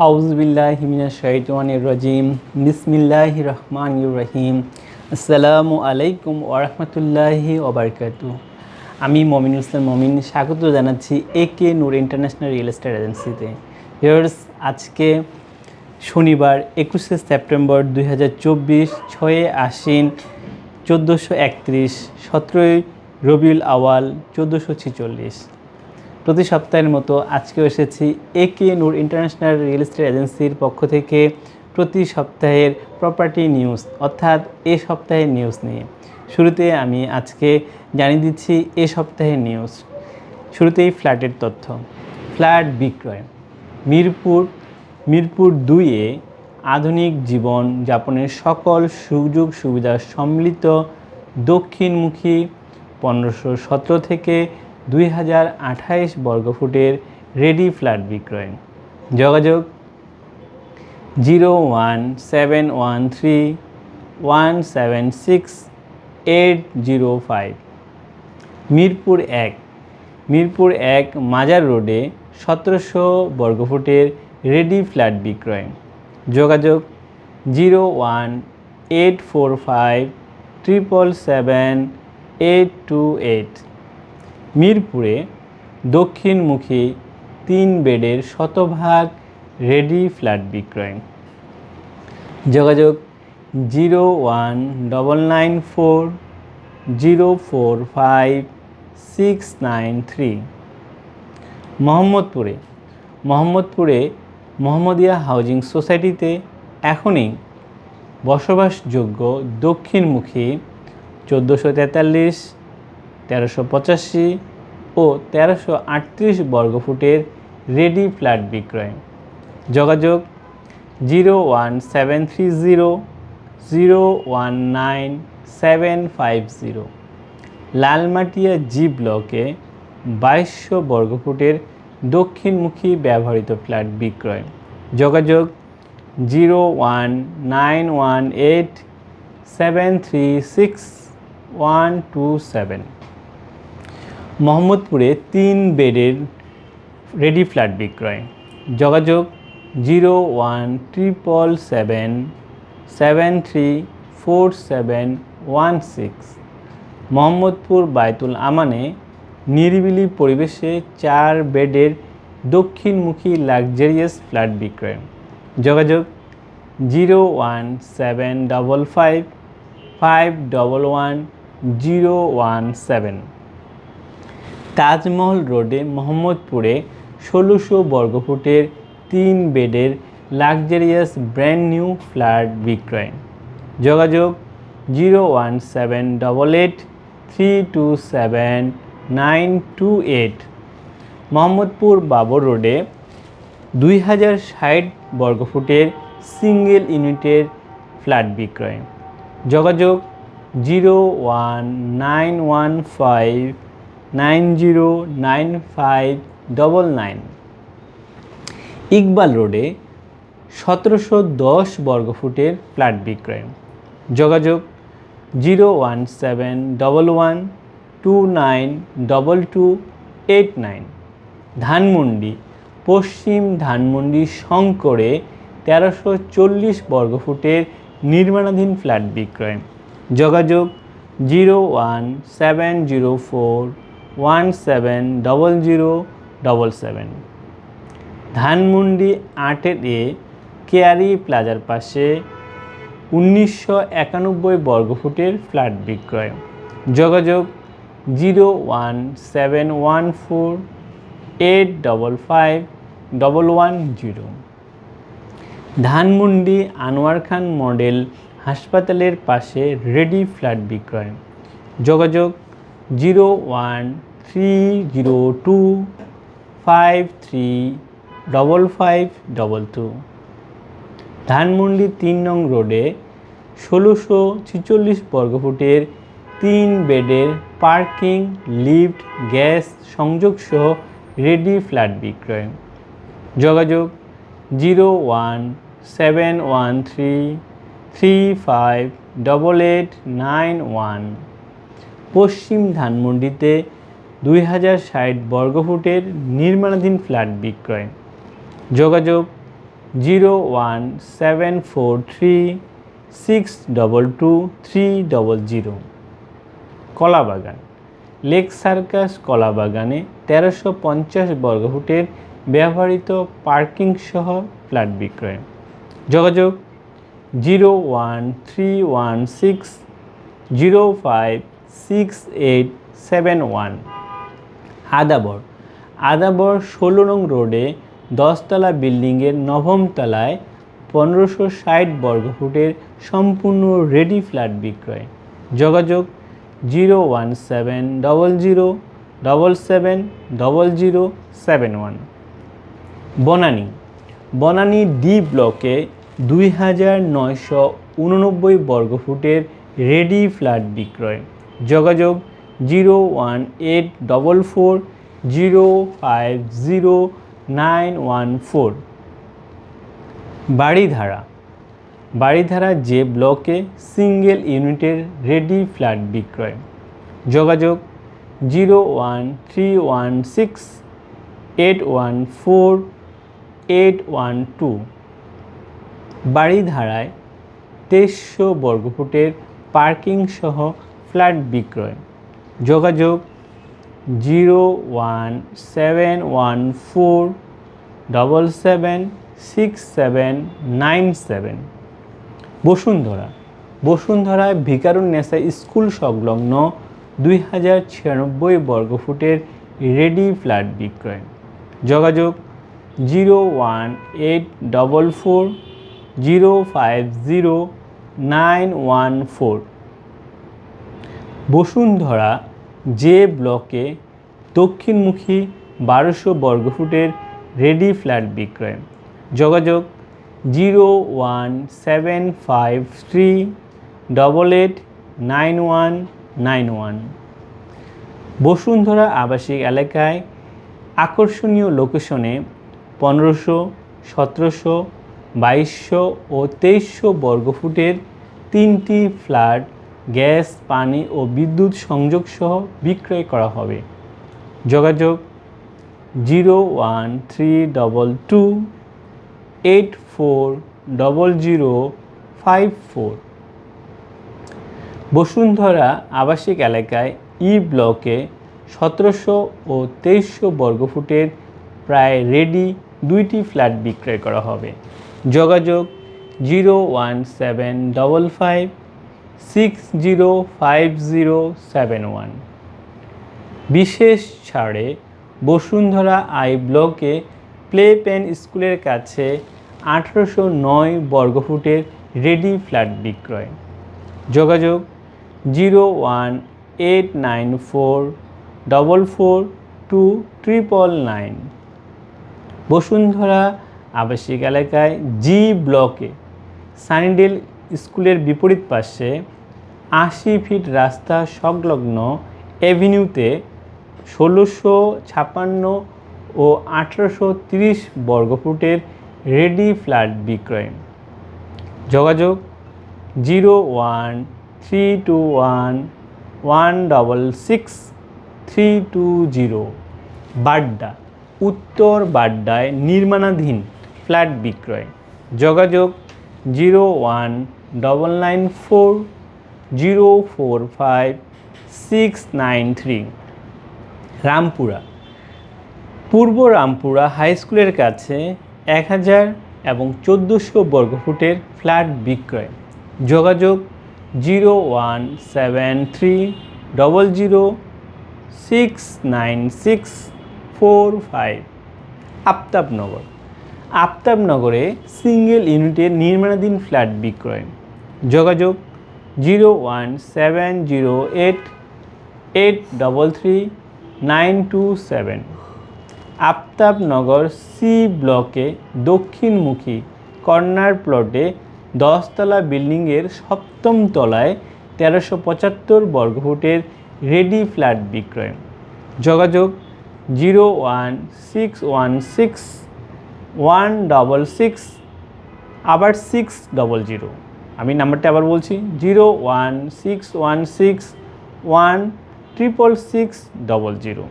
আউজবিল্লাহ হিমিনা বিসমিল্লাহ রহমান রহিম। আসসালামু আলাইকুম ওরহমতুল্লাহি ওবরকাতু আমি মমিনুল ইসলাম মমিন, স্বাগত জানাচ্ছি A K Noor international real estate এজেন্সিতে। ভিউয়ার্স, আজকে শনিবার একুশে সেপ্টেম্বর দুই হাজার চব্বিশ, ছয়ে আশ্বিন চোদ্দোশো একত্রিশ, সতেরোই রবিউল আওয়াল চোদ্দোশো ছেচল্লিশ। প্রতি সপ্তাহের মতো আজকেও এসেছি A K Noor international real estate এজেন্সির পক্ষ থেকে প্রতি সপ্তাহের প্রপার্টি নিউজ, অর্থাৎ এ সপ্তাহের নিউজ নিয়ে। শুরুতে আমি আজকে জানিয়ে দিচ্ছি এ সপ্তাহের নিউজ। শুরুতেই ফ্ল্যাটের তথ্য। ফ্ল্যাট বিক্রয়। মিরপুর মিরপুর দুইয়ে আধুনিক জীবন যাপনের সকল সুযোগ সুবিধা সম্মিলিত দক্ষিণমুখী পনেরোশো সতেরো থেকে দুই হাজার আঠাইশ বর্গফুটের রেডি ফ্ল্যাট বিক্রয়। যোগাযোগ zero one seven one three one seven six eight zero five. Mirpur এক। মিরপুর এক মাজার রোডে সতেরোশো বর্গফুটের রেডি ফ্ল্যাট বিক্রয়। যোগাযোগ zero one eight four five triple seven eight two eight. মিরপুরে দক্ষিণমুখী তিন বেডের শতভাগ রেডি ফ্ল্যাট বিক্রয়। যোগাযোগ zero one double nine four zero four five six nine three. মোহাম্মদপুরে মোহাম্মদপুরে মোহাম্মদিয়া হাউজিং সোসাইটিতে এখনই বসবাসযোগ্য দক্ষিণমুখী চোদ্দোশো তেতাল্লিশ তেরোশো পঁচাশি ও তেরোশো আটত্রিশ বর্গফুটের রেডি ফ্ল্যাট বিক্রয়। যোগাযোগ zero one seven three zero zero one nine seven five zero. Lalmatia G ব্লকে বাইশশো বর্গফুটের দক্ষিণমুখী ব্যবহৃত ফ্ল্যাট বিক্রয়। যোগাযোগ zero one nine one eight seven three six one two seven. মোহাম্মদপুরে তিন বেডের রেডি ফ্ল্যাট বিক্রয়। যোগাযোগ zero one triple seven seven three four seven one six. Mohammadpur Baitul আমানে নিরিবিলি পরিবেশে চার বেডের দক্ষিণমুখী লাক্সারিয়াস ফ্ল্যাট বিক্রয়। যোগাযোগ zero one seven double five five double one zero one seven. Taj Mahal রোডে মোহাম্মদপুরে ষোলোশো বর্গফুটের তিন বেডের লাক্সারিয়াস ব্র্যান্ড নিউ ফ্ল্যাট বিক্রয়। যোগাযোগ zero one seven double eight three two seven nine two eight. Mohammadpur Babar রোডে দুই হাজার ষাট বর্গফুটের সিঙ্গেল ইউনিটের ফ্ল্যাট বিক্রয়। যোগাযোগ zero one nine one five nine zero nine five double nine. Iqbal রোডে সতেরোশো দশ বর্গফুটের ফ্ল্যাট বিক্রয়। যোগাযোগ zero one seven double one two nine double two eight nine. Dhanmondi, পশ্চিম ধানমন্ডি শঙ্করে তেরোশো চল্লিশ বর্গফুটের নির্মাণাধীন ফ্ল্যাট বিক্রয়। যোগাযোগ zero one seven zero four one seven double zero double seven Dhanmondi আটের এ কেয়ারি প্লাজার পাশে উনিশশো একানব্বই বর্গফুটের ফ্ল্যাট বিক্রয়। যোগাযোগ zero one seven one four eight double five double one zero Dhanmondi Anwar Khan model হাসপাতালের পাশে রেডি ফ্ল্যাট বিক্রয়। যোগাযোগ zero one three zero two five three double five double two Dhanmondi তিন নং রোডে ষোলোশো ছিচল্লিশ বর্গফুটের তিন বেডের পার্কিং, লিফট, গ্যাস সংযোগ সহ রেডি ফ্ল্যাট বিক্রয়। যোগাযোগ zero one seven one three three five double eight nine one পশ্চিম ধানমন্ডিতে দুই হাজার ষাট বর্গফুটের নির্মাণাধীন ফ্ল্যাট বিক্রয়। যোগাযোগ zero one seven four three six double two three double zero. Kalabagan, Lake Circus কলাবাগানে তেরোশো পঞ্চাশ বর্গফুটের ব্যবহৃত পার্কিং সহ ফ্ল্যাট বিক্রয়। যোগাযোগ zero one three one six zero five six eight seven one Adabor. Adabor ষোলো নং রোডে দশতলা বিল্ডিংয়ের নবম তলায় পনেরোশো ষাট বর্গফুটের সম্পূর্ণ রেডি ফ্ল্যাট বিক্রয়। যোগাযোগ zero one seven double zero double seven double zero seven one Banani. Banani D ব্লকে দুই হাজার নয়শো উননব্বই বর্গফুটের রেডি ফ্ল্যাট বিক্রয়। যোগাযোগ zero one eight double four zero five zero nine one four. Baridhara Baridhara J ব্লকে সিঙ্গেল ইউনিটের ready flat বিক্রয়। যোগাযোগ zero one three one six eight one four eight one two. বাড়িধারায় তেইশশো বর্গফুটের পার্কিং সহ flat বিক্রয়। যোগাযোগ zero one seven one four double seven six seven nine seven. Bashundhara. বসুন্ধরায় Viqarunnisa school সংলগ্ন দুই হাজার ছিয়ানব্বই বর্গফুটের রেডি ফ্ল্যাট বিক্রয়। যোগাযোগ zero one eight double four zero five zero nine one four. Bashundhara J ব্লকে দক্ষিণমুখী বারোশো বর্গফুটের রেডি ফ্ল্যাট বিক্রয়। যোগাযোগ zero one seven five three double eight nine one nine one Bashundhara আবাসিক এলাকায় আকর্ষণীয় লোকেশনে পনেরোশো, সতেরোশো, বাইশশো ও তেইশশো বর্গফুটের তিনটি ফ্ল্যাট গ্যাস, পানি ও বিদ্যুৎ সংযোগ সহ বিক্রয় করা হবে। যোগাযোগ zero one three double two eight four double zero five four. Bashundhara আবাসিক এলাকায় ই ব্লকে সতেরোশো ও তেইশশো বর্গফুটের প্রায় রেডি দুইটি ফ্ল্যাট বিক্রয় করা হবে। যোগাযোগ zero one seven double five six zero five zero seven one বিশেষ ছাড়ে বসুন্ধরা আই ব্লকে প্লে পেন স্কুলের কাছে আঠেরোশো নয় বর্গফুটের রেডি ফ্ল্যাট বিক্রয়। যোগাযোগ zero one eight nine four double four two triple nine Bashundhara আবাসিক এলাকায় জি ব্লকে সানিডেল স্কুলের বিপরীত পাশে আশি ফিট রাস্তা সংলগ্ন এভিনিউতে ষোলোশো ছাপান্ন ও আঠেরোশো তিরিশ বর্গফুটের রেডি ফ্ল্যাট বিক্রয়। যোগাযোগ zero one three two one one double six three two zero. Badda, উত্তর বাড্ডায় নির্মাণাধীন ফ্ল্যাট বিক্রয়। যোগাযোগ zero one double nine four zero four five six nine three Rampura. পূর্ব রামপুরা হাই স্কুলের কাছে এক হাজার এবং চোদ্দোশো বর্গফুটের ফ্ল্যাট বিক্রয়। যোগাযোগ zero one seven three double zero six nine six four five Aftabnagar. আফতাবনগরে single ইউনিটের নির্মাণাধীন ফ্ল্যাট বিক্রয়। যোগাযোগ zero one seven zero eight eight double three nine two seven. Aftabnagar C ব্লকে দক্ষিণমুখী কর্নার প্লটে দশতলা বিল্ডিংয়ের সপ্তম তলায় তেরোশো পঁচাত্তর বর্গফুটের রেডি ফ্ল্যাট বিক্রয়। যোগাযোগ zero one six one six one double six, আবার সিক্স ডবল জিরো। আমি নাম্বারটা আবার বলছি, zero one six one six one triple six double zero.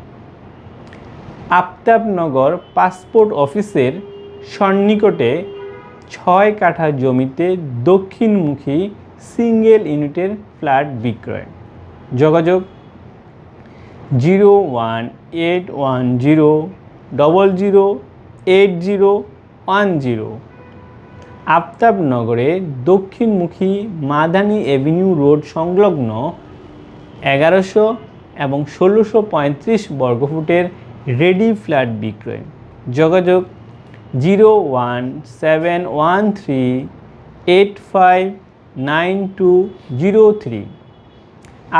Aftabnagar passport অফিসের সন্নিকটে ছয় কাঠা জমিতে দক্ষিণমুখী সিঙ্গেল ইউনিটের ফ্ল্যাট বিক্রয়। যোগাযোগ zero one eight one zero double zero eight zero one zero. আফতাবনগরে দক্ষিণমুখী মাদানি এভিনিউ রোড সংলগ্ন এগারোশো এবং ষোলোশো পঁয়ত্রিশ বর্গফুটের রেডি ফ্ল্যাট বিক্রয়। যোগাযোগ zero one seven one three eight five nine two zero three.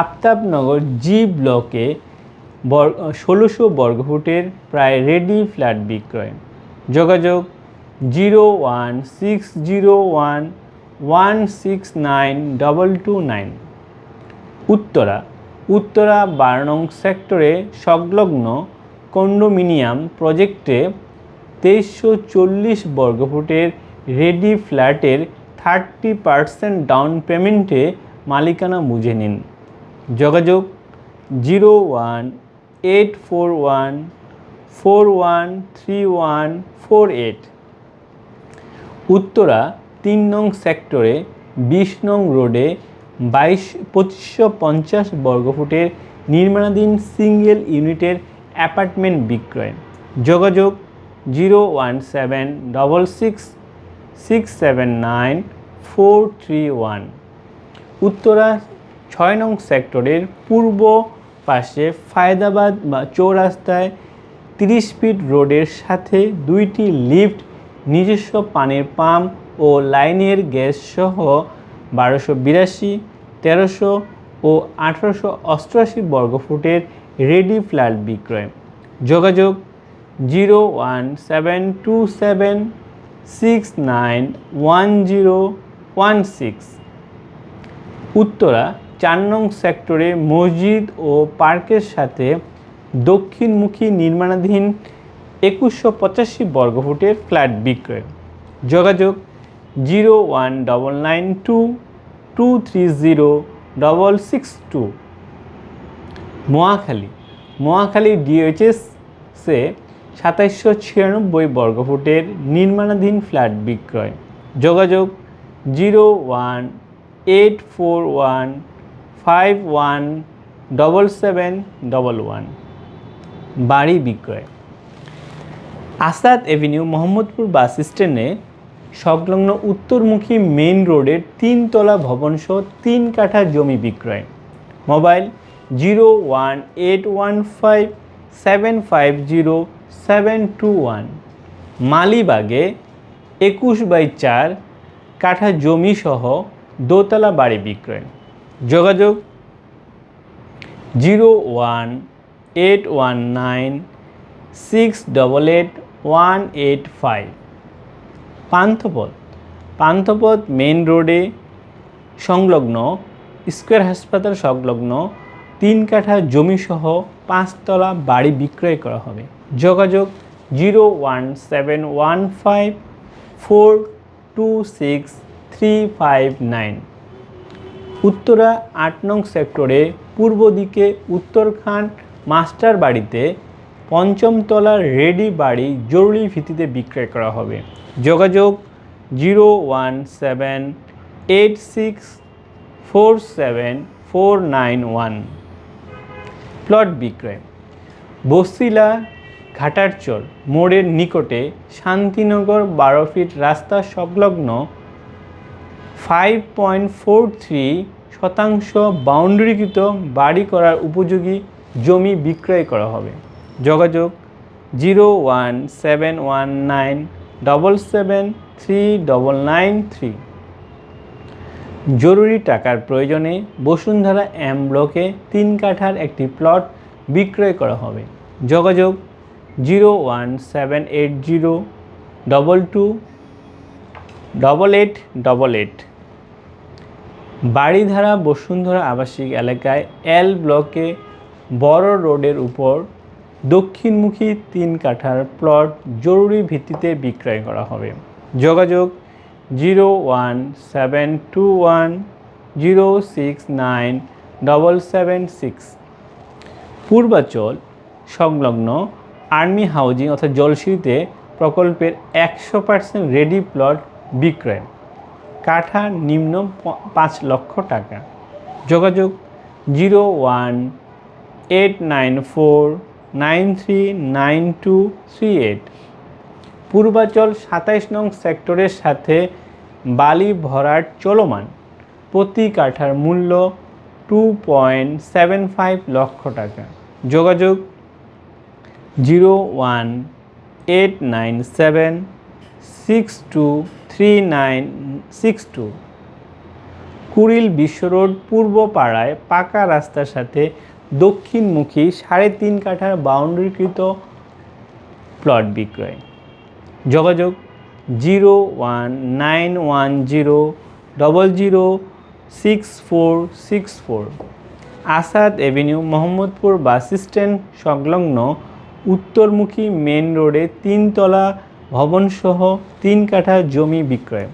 Aftabnagar G ব্লকে ষোলোশো বর্গফুটের প্রায় রেডি ফ্ল্যাট বিক্রয়। যোগাযোগ zero one six zero one one six nine double two nine. Uttara Uttara বারো সেক্টরে সংলগ্ন কন্ডোমিনিয়াম প্রজেক্টে তেইশশো চল্লিশ বর্গফুটের রেডি ফ্ল্যাটের থার্টি পার্সেন্ট ডাউন পেমেন্টে মালিকানা বুঝে নিন। যোগাযোগ zero one eight four one four one three one four eight. Uttara তিন নং সেক্টরে বিশ নং রোডে বাইশ পঁচিশশো পঞ্চাশ বর্গফুটের নির্মাণাধীন সিঙ্গেল ইউনিটের অ্যাপার্টমেন্ট বিক্রয়। যোগাযোগ zero one seven double six six seven nine four three one. Uttara ছয় নং সেক্টরের পূর্ব পাশে ফায়দাবাদ বা চৌরাস্তায় তিরিশ ফিট রোডের সাথে দুইটি লিফট নিজস্ব পানির পাম্প ও লাইনের গ্যাস সহ বারোশো বিরাশি, তেরোশো ও আঠারোশো অষ্টআশি বর্গফুটের রেডি ফ্ল্যাট বিক্রয়। যোগাযোগ zero one seven two seven six nine one zero one six. Uttara চার নং সেক্টরে মসজিদ ও পার্কের সাথে দক্ষিণমুখী নির্মাণাধীন একুশশো পঁচাশি বর্গফুটের ফ্ল্যাট বিক্রয়। যোগাযোগ zero one double nine two two three zero double six two. Mohakhali Mohakhali ডিএইচএসে সাতাইশশো ছিয়ানব্বই বর্গফুটের নির্মাণাধীন ফ্ল্যাট বিক্রয়। যোগাযোগ zero one eight four one five one double seven double one. বাড়ি বিক্রয়। আসাদ এভিনিউ মোহাম্মদপুর বাস স্ট্যান্ডে সংলগ্ন উত্তরমুখী মেইন রোডের তিনতলা ভবনসহ তিন কাঠা জমি বিক্রয়। Mobile zero one eight one five seven five zero seven two one. মালিবাগে একুশ বাই চার কাঠা জমি সহ দোতলা বাড়ি বিক্রয়। যোগাযোগ zero one eight one nine six double eight one eight five. Panthapath Panthapath main রোডে সংলগ্ন, স্কোয়ার হাসপাতাল সংলগ্ন, তিন কাঠা জমিসহ পাঁচতলা বাড়ি বিক্রয় করা হবে। যোগাযোগ zero one seven one five four two six three five nine. Uttara আট নং সেক্টরে পূর্ব দিকে উত্তরখান মাস্টার বাড়িতে পঞ্চম তলার রেডি বাড়ি জরুরি ভিত্তিতে বিক্রয় করা হবে। যোগাযোগ zero one seven eight six four seven four nine one. Plot বিক্রয়। বসিলা, ঘাটারচর মোড়ের নিকটে শান্তিনগর বারো ফিট রাস্তা সংলগ্ন ফাইভ পয়েন্ট ফোর থ্রি শতাংশ বাউন্ডারিকৃত বাড়ি করার উপযোগী জমি বিক্রয় করা হবে। যোগাযোগ zero one seven one nine double seven three double nine three. জরুরি টাকার প্রয়োজনে বসুন্ধরা এম ব্লকে তিন কাঠার একটি প্লট বিক্রয় করা হবে। যোগাযোগ zero one seven eight zero double two double eight double eight. Baridhara Bashundhara আবাসিক এলাকায় এল ব্লকে বড় রোডের উপর দক্ষিণমুখী তিন কাঠার প্লট জরুরি ভিত্তিতে বিক্রয় করা হবে। যোগাযোগ zero one seven two one zero six nine double seven six. Purbachal সংলগ্ন আর্মি হাউজিং অর্থাৎ জলসিঁড়িতে প্রকল্পের একশো পার্সেন্ট রেডি প্লট বিক্রয়। কাঠা নিম্ন পাঁচ লক্ষ টাকা। যোগাযোগ zero one eight nine four nine three nine two three eight. Purbachal সাতাইশ নং সেক্টরের সাথে বালি ভরাট চলমান। প্রতি কাঠার মূল্য টু পয়েন্ট সেভেন ফাইভ লক্ষ টাকা। যোগাযোগ zero one eight nine seven six two three nine six two Kuril বিশ্ব রোড পূর্ব পাড়ায় পাকা রাস্তার সাথে দক্ষিণমুখী সাড়ে তিন কাঠার বাউন্ডারিকৃত প্লট বিক্রয়। যোগাযোগ zero one nine one zero double zero six four six four. Asad avenue, Mohammadpur bus stand সংলগ্ন উত্তরমুখী মেন রোডে তিনতলা ভবনসহ তিন কাঠা জমি বিক্রয়।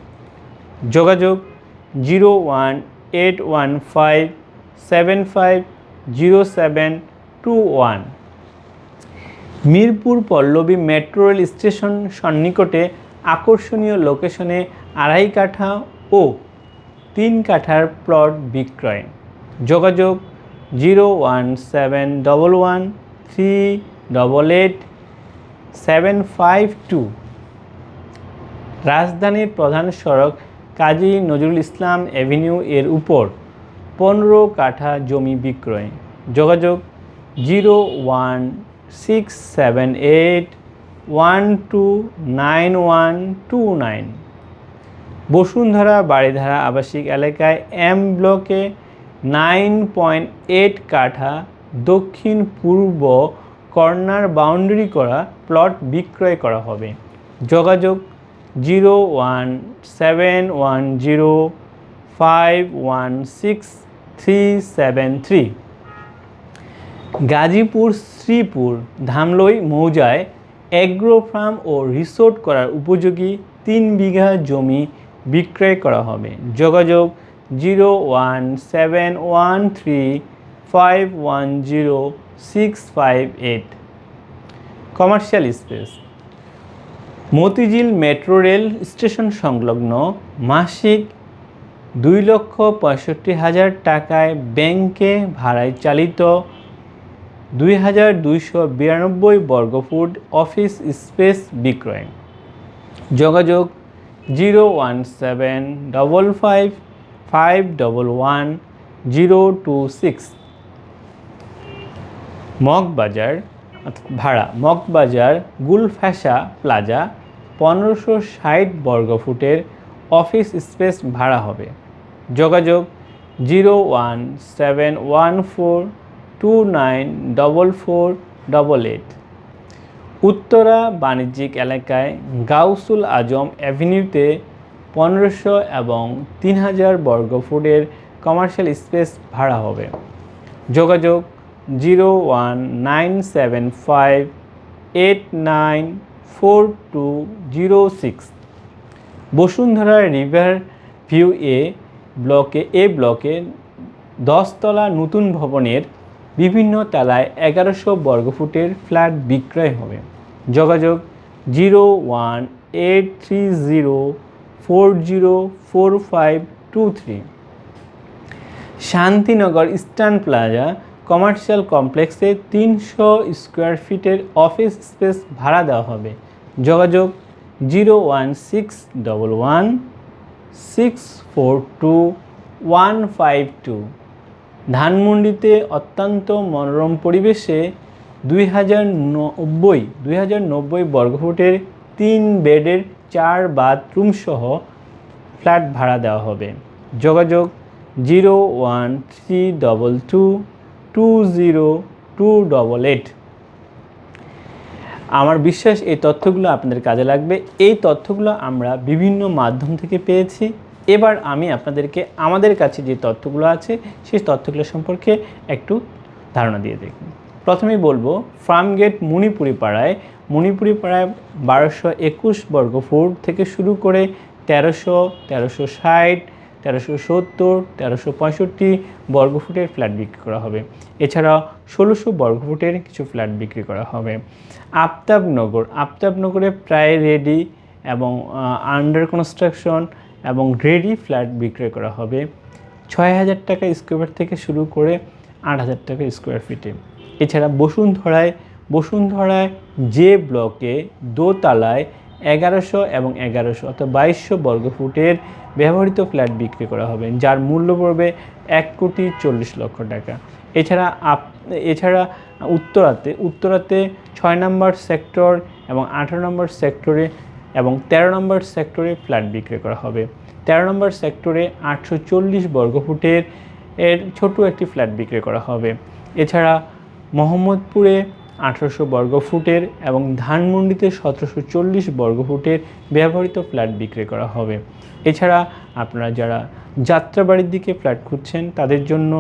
যোগাযোগ zero one eight one five seven five zero seven two one. Mirpur Pallabi metro rail station সন্নিকটে আকর্ষণীয় লোকেশনে আড়াই কাঠা ও তিন কাঠার প্লট বিক্রয়। যোগাযোগ zero one seven double one three double eight seven five two. রাজধানীর প্রধান সড়ক কাজী নজরুল ইসলাম অ্যাভিনিউ এর উপর। পনেরো কাঠা জমি বিক্রয়। যোগাযোগ zero one six seven eight one two nine one two nine. Bashundhara Baridhara আবাসিক এলাকায় এম ব্লকে নাইন পয়েন্ট এইট কাঠা দক্ষিণ পূর্ব কর্নার বাউন্ডারি করা প্লট বিক্রয় করা হবে। যোগাযোগ zero one seven one zero five one six three seven three. Gazipur, Sreepur, Dhamlai, মৌজায় agro farm ও রিসোর্ট করার উপযোগী তিন বিঘা জমি বিক্রয় করা হবে। যোগাযোগ zero one seven one three five one zero six five eight. Commercial space. Motijheel metro rail station সংলগ্ন মাসিক দুই লক্ষ পঁয়ষট্টি হাজার টাকায় ব্যাংকে ভাড়ায় চালিত দুই হাজার দুইশো বিরানব্বই বর্গফুট অফিস স্পেস বিক্রয়। যোগাযোগ zero one seven double five five double one zero two six. Moghbazar ভাড়া, মগবাজার গুলফ্যাশা প্লাজা পনেরোশো ষাট বর্গফুটের অফিস স্পেস ভাড়া হবে। যোগাযোগ zero one seven one four two nine double four double eight. Uttara বাণিজ্যিক এলাকায় গাউসুল আজম অ্যাভিনিউতে পনেরোশো এবং তিন হাজার বর্গফুটের কমার্শিয়াল স্পেস ভাড়া হবে। যোগাযোগ zero one nine seven five eight nine four two zero six. Bashundhara river view A ব্লকে, এ ব্লকে দশতলা নতুন ভবনের বিভিন্ন তলায় এগারোশো বর্গফুটের ফ্ল্যাট বিক্রয় হবে। যোগাযোগ zero one eight three zero four zero four five two three. Shantinagar Eastern Plaza commercial কমপ্লেক্সে তিনশো স্কোয়ার ফিটের অফিস স্পেস ভাড়া দেওয়া হবে। যোগাযোগ zero one six double one six four two one five two ধানমন্ডিতে অত্যন্ত মনোরম পরিবেশে দুই হাজার নব্বই, দুই হাজার নব্বই বর্গফুটের তিন বেডের চার বাথরুম সহ ফ্ল্যাট ভাড়া দেওয়া হবে। যোগাযোগ zero one three double two two zero two double eight. আমার বিশ্বাস এই তথ্যগুলো আপনাদের কাজে লাগবে। এই তথ্যগুলো আমরা বিভিন্ন মাধ্যম থেকে পেয়েছি। এবার আমি আপনাদেরকে আমাদের কাছে যে তথ্যগুলো আছে, সেই তথ্যগুলো সম্পর্কে একটু ধারণা দিয়ে দেখুন প্রথমেই বলব, ফার্মগেট মণিপুরি পাড়ায় মণিপুরি পাড়ায় বারোশো একুশ বর্গ ফুট থেকে শুরু করে তেরোশো তেরোশো ষাট তেরোশো সত্তর, তেরোশো পঁয়ষট্টি বর্গফুটের ফ্ল্যাট বিক্রি করা হবে। এছাড়া ষোলোশো বর্গফুটের কিছু ফ্ল্যাট বিক্রি করা হবে। আফতাবনগর, আফতাবনগরে প্রায় রেডি এবং আন্ডার কনস্ট্রাকশন এবং রেডি ফ্ল্যাট বিক্রয় করা হবে। ছয় হাজার টাকা স্কোয়ার থেকে শুরু করে আট হাজার টাকা স্কোয়ার ফিটে এছাড়া বসুন্ধরায় বসুন্ধরায় যে ব্লকে দোতলায় এগারোশো এবং এগারোশো অর্থাৎ বাইশশো বর্গফুটের ব্যবহৃত ফ্ল্যাট বিক্রি করা হবে, যার মূল্য পড়বে এক কোটি চল্লিশ লক্ষ টাকা। এছাড়া আপ, এছাড়া উত্তরাতে উত্তরাতে ছয় নম্বর সেক্টর এবং আঠারো নম্বর সেক্টরে এবং তেরো নম্বর সেক্টরে ফ্ল্যাট বিক্রি করা হবে। তেরো নম্বর সেক্টরে আটশো চল্লিশ বর্গফুটের এর ছোট একটি ফ্ল্যাট বিক্রি করা হবে। এছাড়া মোহাম্মদপুরে আঠারোশো বর্গফুটের এবং ধানমন্ডিতে সতেরোশো চল্লিশ বর্গফুটের ব্যবহৃত ফ্ল্যাট বিক্রি করা হবে। এছাড়া আপনারা যারা যাত্রাবাড়ির দিকে ফ্ল্যাট খুঁজছেন, তাদের জন্য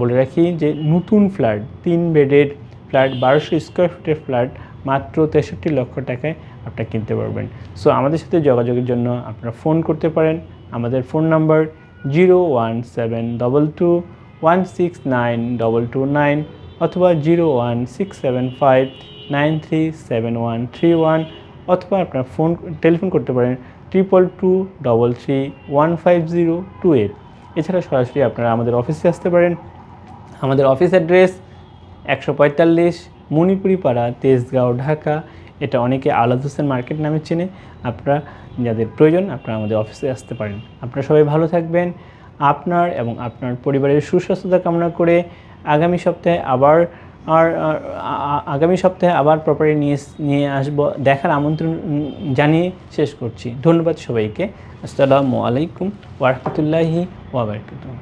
বলে রাখি যে নতুন ফ্ল্যাট, তিন বেডের ফ্ল্যাট, বারোশো স্কোয়ার ফিটের ফ্ল্যাট, মাত্র তেষট্টি লক্ষ টাকায় আপনারা কিনতে পারবেন। সো আমাদের সাথে যোগাযোগের জন্য আপনারা ফোন করতে পারেন। আমাদের phone number zero one seven double two one six nine double two nine অথবা zero one six seven five nine three seven one three one অথবা আপনার ফোন, টেলিফোন করতে পারেন triple two double three one five zero two eight. এছাড়া সরাসরি আপনারা আমাদের অফিসে আসতে পারেন। আমাদের অফিস অ্যাড্রেস একশো পঁয়তাল্লিশ মণিপুরি পাড়া তেজগাঁও, ঢাকা। এটা অনেকে আলাদ হোসেন মার্কেট নামে চেনে। আপনারা, যাদের প্রয়োজন, আপনারা আমাদের অফিসে আসতে পারেন। আপনারা সবাই ভালো থাকবেন। আপনার এবং আপনার পরিবারের সুস্বাস্থ্যতা কামনা করে আগামী সপ্তাহে আবার আর আগামী সপ্তাহে আবার প্রপারি নিয়ে নিয়ে আসব, দেখার আমন্ত্রণ জানিয়ে শেষ করছি। ধন্যবাদ সবাইকে। আসসালামু আলাইকুম ওয়ারহমতুল্লাহি ওয়াবারকাতুহ